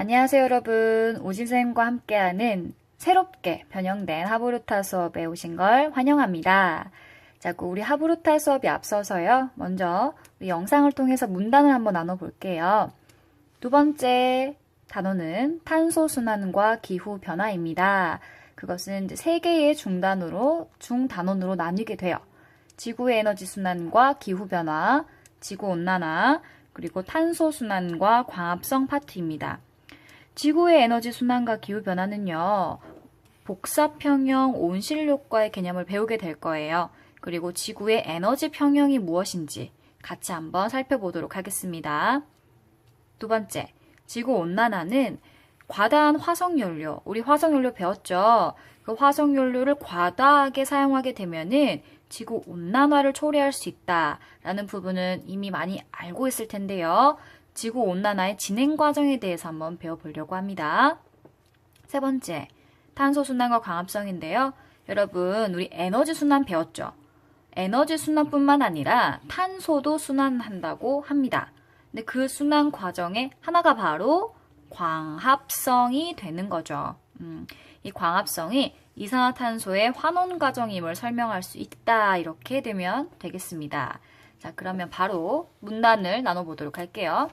안녕하세요, 여러분. 오진쌤과 함께하는 새롭게 변형된 하브루타 수업에 오신 걸 환영합니다. 자, 그 우리 하브루타 수업이 앞서서요. 먼저 우리 영상을 통해서 문단을 한번 나눠볼게요. 두 번째 단어는 탄소 순환과 기후 변화입니다. 그것은 이제 세 개의 중단으로 중단원으로 나뉘게 돼요. 지구의 에너지 순환과 기후 변화, 지구 온난화, 그리고 탄소 순환과 광합성 파트입니다. 지구의 에너지 순환과 기후 변화는요. 복사 평형 온실 효과의 개념을 배우게 될 거예요. 그리고 지구의 에너지 평형이 무엇인지 같이 한번 살펴보도록 하겠습니다. 두 번째, 지구 온난화는 과다한 화석연료, 우리 화석연료 배웠죠? 그 화석연료를 과다하게 사용하게 되면은 지구 온난화를 초래할 수 있다라는 부분은 이미 많이 알고 있을 텐데요. 지구 온난화의 진행 과정에 대해서 한번 배워보려고 합니다. 세 번째, 탄소 순환과 광합성인데요. 여러분, 우리 에너지 순환 배웠죠? 에너지 순환뿐만 아니라 탄소도 순환한다고 합니다. 근데 그 순환 과정에 하나가 바로 광합성이 되는 거죠. 음, 이 광합성이 이산화탄소의 환원 과정임을 설명할 수 있다. 이렇게 되면 되겠습니다. 자, 그러면 바로 문단을 나눠보도록 할게요.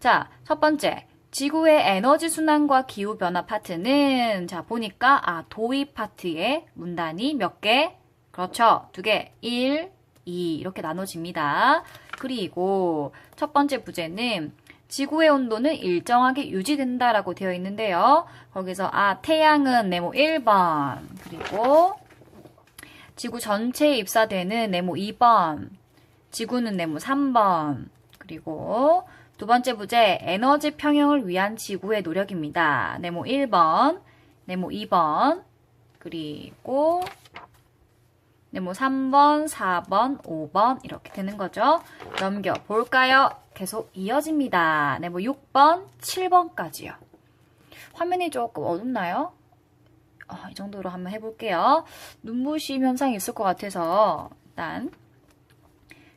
자, 첫 번째. 지구의 에너지 순환과 기후 변화 파트는 자, 보니까 아, 도입 파트에 문단이 몇 개? 그렇죠. 두 개. 1, 2 이렇게 나눠집니다. 그리고 첫 번째 부제는 지구의 온도는 일정하게 유지된다라고 되어 있는데요. 거기서 아 태양은 네모 1번 그리고 지구 전체에 입사되는 네모 2번 지구는 네모 3번 그리고 두 번째 부제 에너지 평형을 위한 지구의 노력입니다. 네모 1번 네모 2번 그리고 네모 3번, 4번, 5번 이렇게 되는 거죠. 넘겨 볼까요? 계속 이어집니다. 네모 6번, 7번까지요. 화면이 조금 어둡나요? 어, 이 정도로 한번 해볼게요. 눈부심 현상이 있을 것 같아서 일단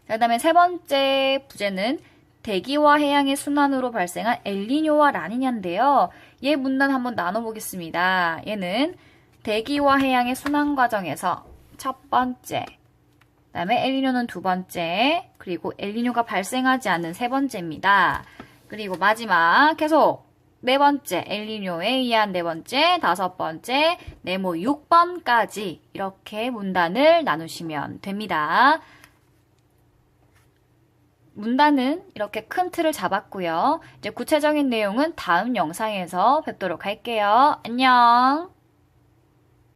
그 다음에 세 번째 부제는 대기와 해양의 순환으로 발생한 엘니뇨와 라니냐인데요. 얘 문단 한번 나눠보겠습니다. 얘는 대기와 해양의 순환 과정에서 첫 번째, 그 다음에 엘니뇨는 두 번째, 그리고 엘니뇨가 발생하지 않는 세 번째입니다. 그리고 마지막 계속 네 번째 엘니뇨에 의한 네 번째, 다섯 번째, 네모 6번까지 이렇게 문단을 나누시면 됩니다. 문단은 이렇게 큰 틀을 잡았고요. 이제 구체적인 내용은 다음 영상에서 뵙도록 할게요. 안녕.